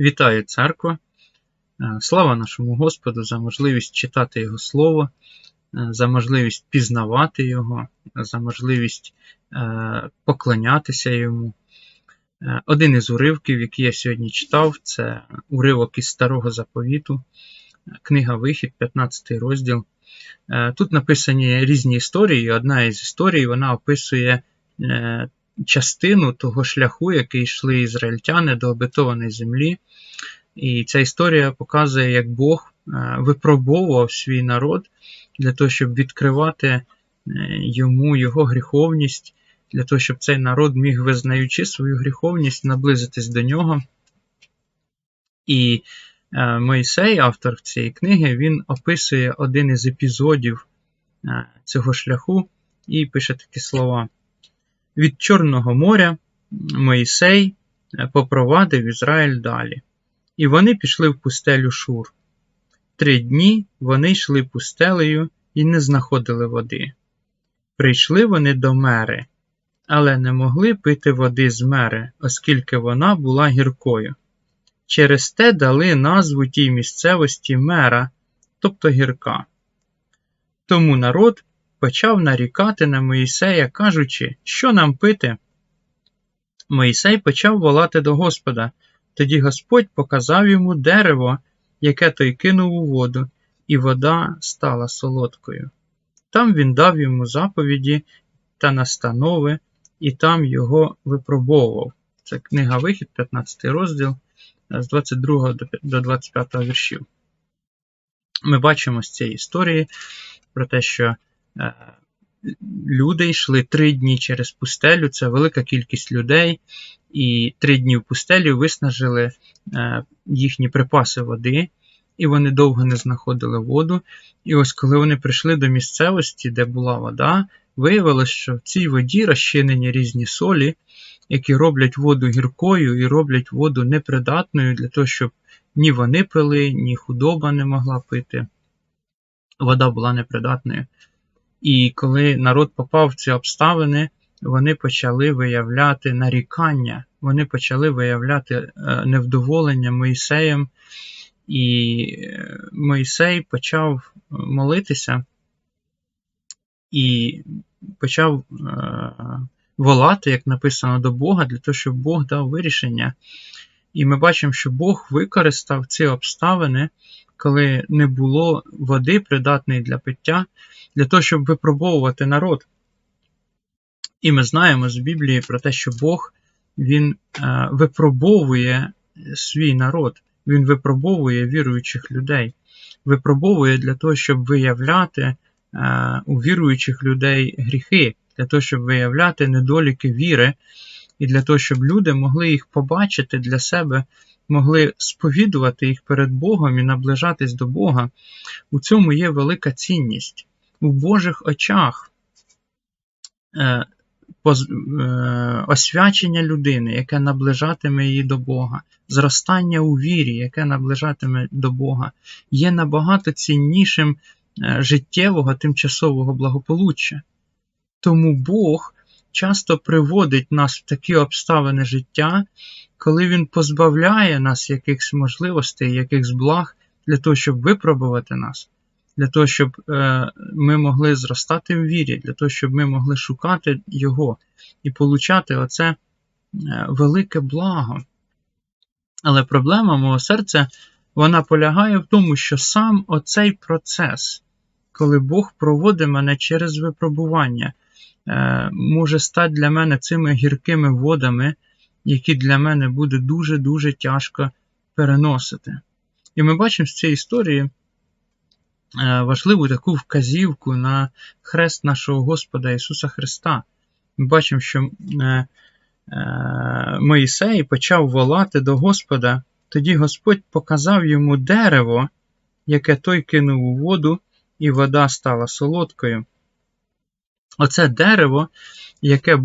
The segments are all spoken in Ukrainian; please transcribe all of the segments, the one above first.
Вітаю церква! Е, Слава нашому Господу за можливість читати Його Слово, е, за можливість пізнавати Його, за можливість е, поклонятися Йому. Один із уривків, який я сьогодні читав, це уривок із Старого Заповіту, книга Вихід, 15 розділ. Тут написані різні історії. Одна із історій вона описує частину того шляху, який йшли ізраїльтяни до обетованої землі. І ця історія показує, як Бог е, випробовував свій народ для того, щоб відкривати е, йому його гріховність, для того, щоб цей народ міг, визнаючи свою гріховність, наблизитись до нього. І е, Мойсей, автор цієї книги, він описує один із епізодів цього шляху і пише такі слова. Від Чорного моря Моїсей е, попровадив Ізраїль далі. І вони пішли в пустелю Шур. Три дні вони йшли пустелею і не знаходили води. Прийшли вони до мери, але не могли пити води з мери, оскільки вона була гіркою. Через те дали назву тій місцевості мера, тобто гірка. Тому народ почав нарікати на Моїсея, кажучи, що нам пити. Моїсей почав волати до Господа. Тоді Господь показав йому дерево, яке той кинув у воду, і вода стала солодкою. Там він дав йому заповіді та настанови, і там його випробовував. Це книга Вихід, 15 розділ з 22 до 25 віршів. Ми бачимо з цієї історії про те, що люди йшли три дні через пустелю, це велика кількість людей, і три дні в пустелі виснажили е, їхні припаси води, і вони довго не знаходили воду. І ось коли вони прийшли до місцевості, де була вода, виявилось, що в цій воді розчинені різні солі, які роблять воду гіркою і роблять воду непридатною для того, щоб ні вони пили, ні худоба не могла пити. Вода була непридатною. І коли народ попав в ці обставини, вони почали виявляти нарікання, вони почали виявляти е, невдоволення Моїсеєм, і Моїсей почав молитися і почав е, волати, як написано, до Бога, для того, щоб Бог дав вирішення. І ми бачимо, що Бог використав ці обставини, коли не було води, придатної для пиття, для того, щоб випробовувати народ. І ми знаємо з Біблії про те, що Бог Він е, випробовує свій народ, Він випробовує віруючих людей, випробовує для того, щоб виявляти е, у віруючих людей гріхи, для того, щоб виявляти недоліки віри, і для того, щоб люди могли їх побачити для себе, могли сповідувати їх перед Богом і наближатись до Бога. У цьому є велика цінність. У Божих очах е, освячення людини, яке наближатиме її до Бога, зростання у вірі, яке наближатиме до Бога, є набагато ціннішим життєвого тимчасового благополуччя. Тому Бог часто приводить нас в такі обставини життя, коли Він позбавляє нас якихось можливостей, якихось благ для того, щоб випробувати нас, для того, щоб е, ми могли зростати в вірі, для того, щоб ми могли шукати Його і получати оце е, велике благо. Але проблема мого серця вона полягає в тому, що сам оцей процес, коли Бог проводить мене через випробування, е, може стати для мене цими гіркими водами, які для мене буде дуже-дуже тяжко переносити. І ми бачимо з цієї історії е, важливу таку вказівку на хрест нашого Господа Ісуса Христа. Ми бачимо, що е, Моїсей почав волати до Господа, тоді Господь показав йому дерево, яке той кинув у воду, і вода стала солодкою. Оце дерево, яке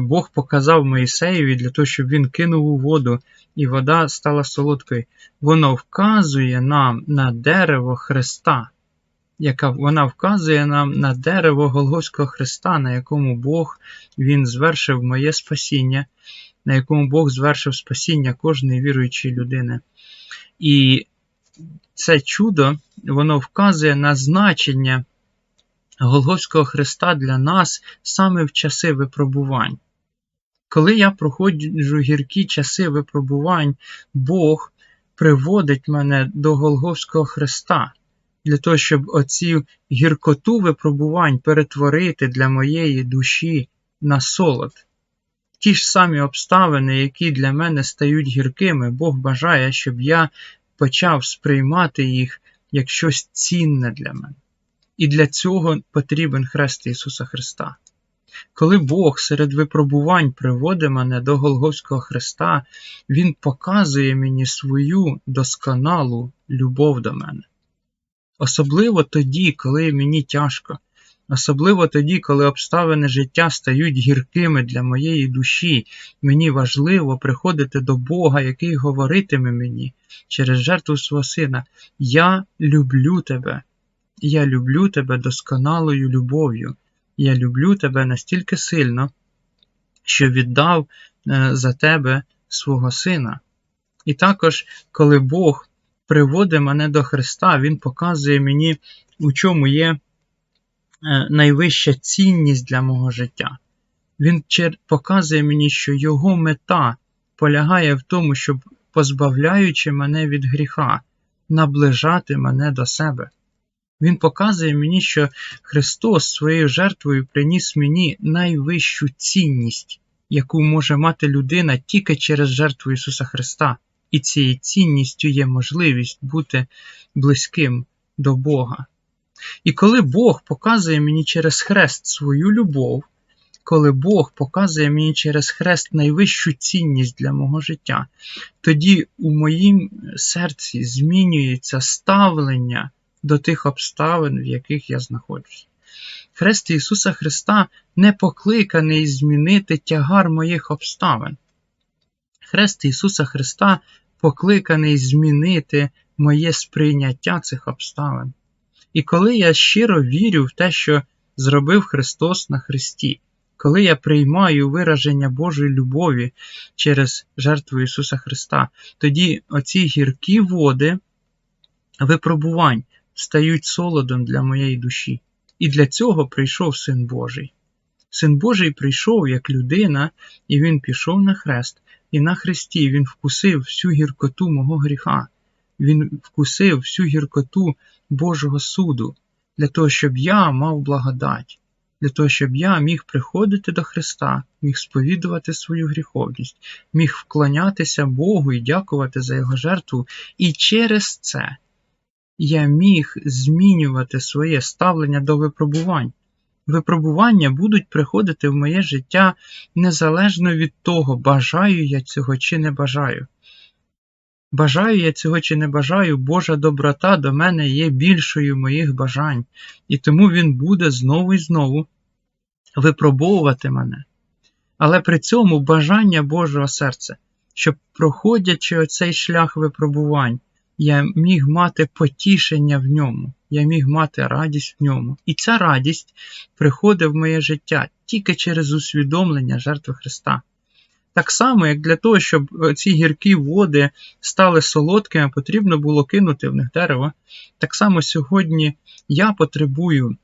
Бог показав Моїсеєві для того, щоб він кинув у воду, і вода стала солодкою, воно вказує нам на дерево Христа, яка вона вказує нам на дерево Голгофського Христа, на якому Бог Він звершив моє спасіння, на якому Бог звершив спасіння кожної віруючої людини. І це чудо, воно вказує на значення Голгофського Христа для нас саме в часи випробувань. Коли я проходжу гіркі часи випробувань, Бог приводить мене до Голгофського Христа, для того, щоб оцю гіркоту випробувань перетворити для моєї душі на солод. Ті ж самі обставини, які для мене стають гіркими, Бог бажає, щоб я почав сприймати їх як щось цінне для мене. І для цього потрібен хрест Ісуса Христа. Коли Бог серед випробувань приводить мене до Голгофського Христа, Він показує мені свою досконалу любов до мене. Особливо тоді, коли мені тяжко, особливо тоді, коли обставини життя стають гіркими для моєї душі, мені важливо приходити до Бога, який говоритиме мені через жертву свого сина: Я люблю тебе, я люблю тебе досконалою любов'ю. Я люблю тебе настільки сильно, що віддав е, за тебе свого сина. І також, коли Бог приводить мене до Христа, Він показує мені, у чому є е, найвища цінність для мого життя. Він показує мені, що його мета полягає в тому, щоб, позбавляючи мене від гріха, наближати мене до себе. Він показує мені, що Христос своєю жертвою приніс мені найвищу цінність, яку може мати людина тільки через жертву Ісуса Христа. І цією цінністю є можливість бути близьким до Бога. І коли Бог показує мені через хрест свою любов, коли Бог показує мені через хрест найвищу цінність для мого життя, тоді у моїм серці змінюється ставлення до тих обставин, в яких я знаходжусь. Хрест Ісуса Христа не покликаний змінити тягар моїх обставин. Хрест Ісуса Христа покликаний змінити моє сприйняття цих обставин. І коли я щиро вірю в те, що зробив Христос на Христі, коли я приймаю вираження Божої любові через жертву Ісуса Христа, тоді оці гіркі води випробувань стають солодом для моєї душі. І для цього прийшов Син Божий. Син Божий прийшов як людина, і Він пішов на хрест, і на хресті Він вкусив всю гіркоту мого гріха, Він вкусив всю гіркоту Божого суду, для того, щоб я мав благодать, для того, щоб я міг приходити до Христа, міг сповідувати свою гріховність, міг вклонятися Богу і дякувати за Його жертву, і через це я міг змінювати своє ставлення до випробувань. Випробування будуть приходити в моє життя незалежно від того, бажаю я цього чи не бажаю. Бажаю я цього чи не бажаю, Божа доброта до мене є більшою моїх бажань, і тому Він буде знову і знову випробовувати мене. Але при цьому бажання Божого серця, щоб, проходячи оцей шлях випробувань, я міг мати потішення в ньому, я міг мати радість в ньому. І ця радість приходить в моє життя тільки через усвідомлення жертви Христа. Так само, як для того, щоб ці гіркі води стали солодкими, потрібно було кинути в них дерево. Так само сьогодні я потребую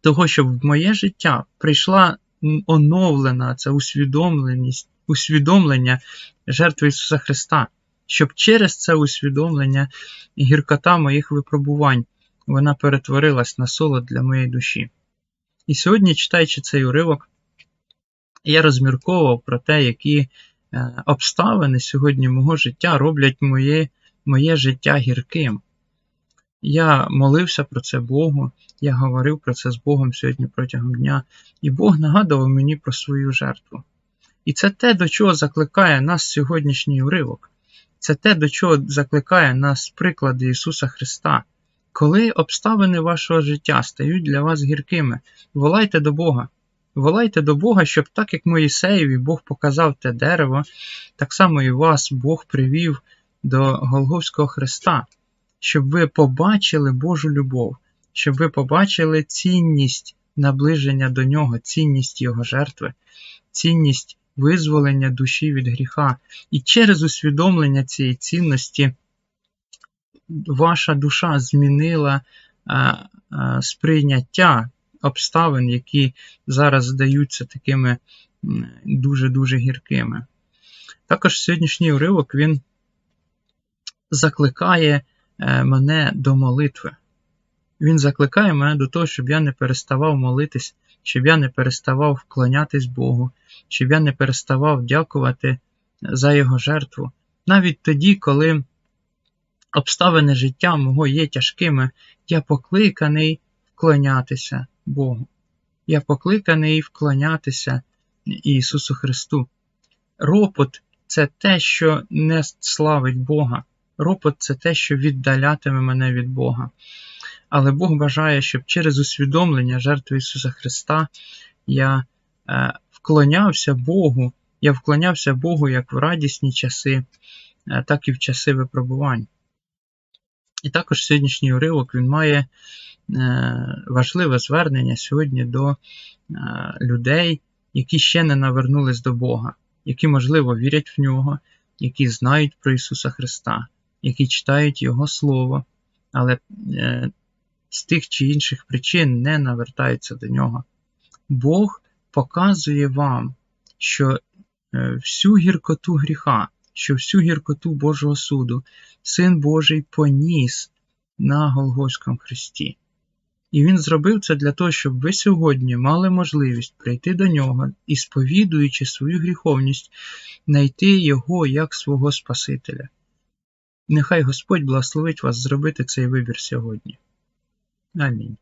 того, щоб в моє життя прийшла оновлена ця усвідомленість, усвідомлення жертви Ісуса Христа щоб через це усвідомлення гіркота моїх випробувань вона перетворилась на солод для моєї душі. І сьогодні, читаючи цей уривок, я розмірковував про те, які е, обставини сьогодні мого життя роблять моє, моє життя гірким. Я молився про це Богу, я говорив про це з Богом сьогодні протягом дня, і Бог нагадував мені про свою жертву. І це те, до чого закликає нас сьогоднішній уривок. Це те, до чого закликає нас приклади Ісуса Христа. Коли обставини вашого життя стають для вас гіркими, волайте до Бога. Волайте до Бога, щоб так як Моїсеєві Бог показав те дерево, так само і вас Бог привів до Голговського Христа, щоб ви побачили Божу любов, щоб ви побачили цінність наближення до Нього, цінність Його жертви, цінність визволення душі від гріха. І через усвідомлення цієї цінності ваша душа змінила е, е, сприйняття обставин, які зараз здаються такими дуже-дуже гіркими. Також сьогоднішній уривок він закликає е, мене до молитви. Він закликає мене до того, щоб я не переставав молитись, щоб я не переставав вклонятись Богу, щоб я не переставав дякувати за Його жертву. Навіть тоді, коли обставини життя мого є тяжкими, я покликаний вклонятися Богу. Я покликаний вклонятися Ісусу Христу. Ропот це те, що не славить Бога. Ропот це те, що віддалятиме мене від Бога. Але Бог бажає, щоб через усвідомлення жертви Ісуса Христа я е, вклонявся Богу, я вклонявся Богу як в радісні часи, е, так і в часи випробувань. І також сьогоднішній уривок він має е, важливе звернення сьогодні до людей, які ще не навернулись до Бога, які, можливо, вірять в нього, які знають про Ісуса Христа, які читають Його Слово, але з тих чи інших причин не навертаються до нього. Бог показує вам, що е, всю гіркоту гріха, що всю гіркоту Божого суду Син Божий поніс на Голгофському хресті. І Він зробив це для того, щоб ви сьогодні мали можливість прийти до нього і, сповідуючи свою гріховність, знайти Його як свого Спасителя. Нехай Господь благословить вас зробити цей вибір сьогодні. 那你